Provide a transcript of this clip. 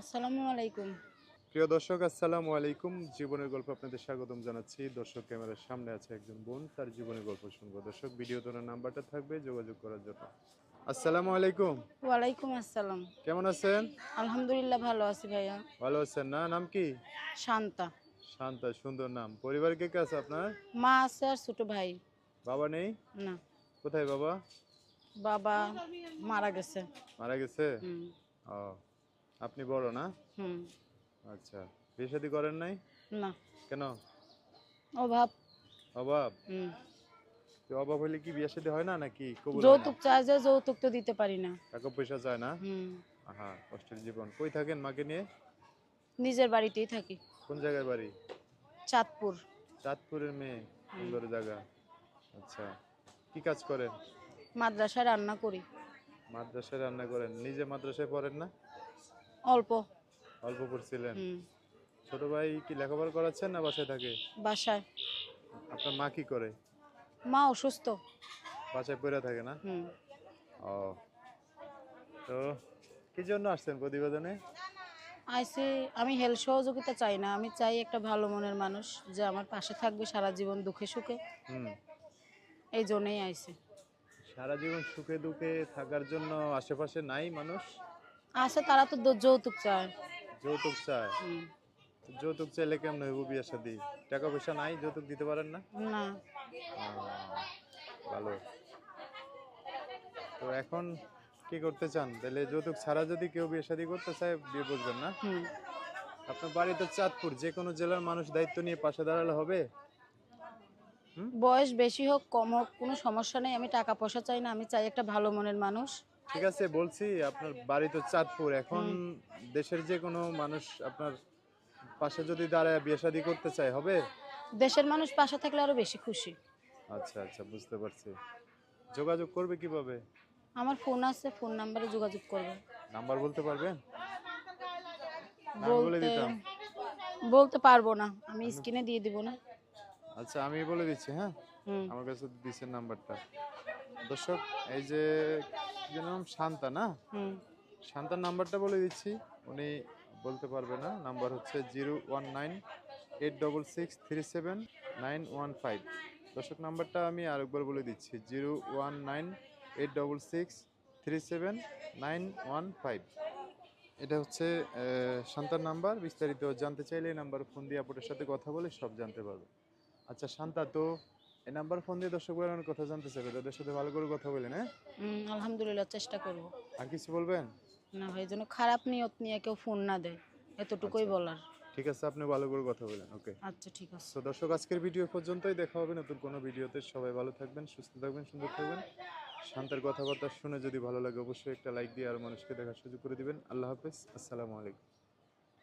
আসসালামু আলাইকুম। প্রিয় দর্শক আসসালামু আলাইকুম। জীবনের গল্প আপনাদের স্বাগতম জানাচ্ছি। দর্শক ক্যামেরার সামনে আছে একজন বোন তার জীবনের গল্প শুনব। দর্শক ভিডিও তোলার নাম্বারটা থাকবে যোগাযোগ করার জন্য। আসসালামু আলাইকুম। ওয়ালাইকুম আসসালাম। কেমন আছেন? আলহামদুলিল্লাহ ভালো আছি ভাইয়া। ভালো আছেন না? নাম কি? শান্তা। শান্তা সুন্দর নাম। পরিবার কে কে আছে আপনার? মা আছে আর ছোট ভাই। বাবা নেই? না। কোথায় বাবা? বাবা মারা গেছে। মারা গেছে? ও আপনি বড় না? হুম। আচ্ছা। বিয়ে শাদী করেন নাই? না। কেন? অভাব। অভাব? হুম। তো অভাব হলে কি বিয়ে শাদী হয় না নাকি কবুল হয়? যৌতুক চাই যে যৌতুক তো দিতে পারি না। টাকা পয়সা চায় না? হুম। আহা কষ্টের জীবন। কই থাকেন মাকে নিয়ে? নিজের বাড়িতেই থাকি। কোন জায়গায় বাড়ি? চাঁদপুর। চাঁদপুরের মেয়ে। সুন্দর জায়গা। আচ্ছা। কি কাজ করেন? মাদ্রাসায় রান্না করি। মাদ্রাসায় রান্না করেন। নিজে মাদ্রাসায় পড়েন না? অল্প। অল্প পড়ছিলেন? ছোট ভাই কি লেখাপড়া করাচ্ছেন না বাসায় থাকে? বাসায়। আপনার মা কি করে? মা অসুস্থ। বাসায় পড়ে থাকে না? ও। তো কি জন্য আসছেন প্রতিবেদনে? আইসি আমি হেল্প সহযোগিতা চাই না। আমি চাই একটা ভালো মনের মানুষ যে আমার পাশে থাকবে সারা জীবন দুঃখে সুখে। হুম। এই জন্যই আইসি। সারা জীবন সুখে দুঃখে থাকার জন্য আশেপাশে নাই মানুষ? আছে তারা তো যৌতুক চায়। যৌতুক চায়? যৌতুক চাইলে কেমন হইব বিয়ে শাদী? টাকা পয়সা নাই যৌতুক দিতে পারেন না? না। ভালো। তো এখন কি করতে চান? তাহলে যৌতুক ছাড়া যদি কেউ বিয়ে শাদী করতে চায় বিয়ে করবেন না? আপনার বাড়ি তো চাঁদপুর যে কোনো জেলার মানুষ দায়িত্ব নিয়ে পাশে দাঁড়ালে হবে? বয়স বেশি হোক কম হোক কোনো সমস্যা নেই। আমি টাকা পয়সা চাই না আমি চাই একটা ভালো মনের মানুষ। ঠিক আছে বলছি আপনার বাড়ি তো চাঁদপুর। এখন দেশের যে কোনো মানুষ আপনার পাশে যদি দাঁড়ায় বিয়ে শাদী করতে চায় হবে? দেশের মানুষ পাশে থাকলে আরও বেশি খুশি। আচ্ছা আচ্ছা বুঝতে পারছি। যোগাযোগ করবে কীভাবে? আমার ফোন আছে ফোন নাম্বারে যোগাযোগ করবে। নাম্বার বলতে পারবেন? বলে বলতে দিতাম। বলতে পারব না আমি স্ক্রিনে দিয়ে দিব না। আচ্ছা আমি বলে দিচ্ছি হ্যাঁ? হুম। আমার কাছে দিচ্ছেন নাম্বারটা। দর্শক এই যে নাম শান্তা না? শান্তার নাম্বারটা বলে দিচ্ছি। উনি বলতে পারবে না। নাম্বার হচ্ছে zero one nine eight double six three seven nine one five. দর্শক নাম্বারটা আমি আরেকবার বলে দিচ্ছি। Zero one nine eight double six three seven nine one five. এটা হচ্ছে শান্তার নাম্বার। বিস্তারিত জানতে চাইলে এই নাম্বার ফোন দিয়ে আপনার সাথে কথা বলে সব জানতে পারবে। আচ্ছা শান্তা তো এই নাম্বার ফোন দিয়ে দর্শক ভাইয়েরা অনেক কথা জানতে চাইবে তাদের সাথে ভালো করে কথা বলেন হ্যাঁ? আলহামদুলিল্লাহ চেষ্টা করব। আর কিছু বলবেন? না ভাই যেন খারাপ নিয়ত নিয়ে কেউ ফোন না দেয় এতটুকুই আচ্ছা। বলার। ঠিক আছে আপনি ভালো করে কথা বলেন ওকে। আচ্ছা ঠিক আছে। তো দর্শক আজকের ভিডিও পর্যন্তই দেখা হবে নতুন কোনো ভিডিওতে। সবাই ভালো থাকবেন সুস্থ থাকবেন সুন্দর থাকবেন। শান্তের কথাবার্তা শুনে যদি ভালো লাগে অবশ্যই একটা লাইক দিয়ে আর মানুষকে দেখার সুযোগ করে দিবেন। আল্লাহ হাফেজ আসসালামু আলাইকুম।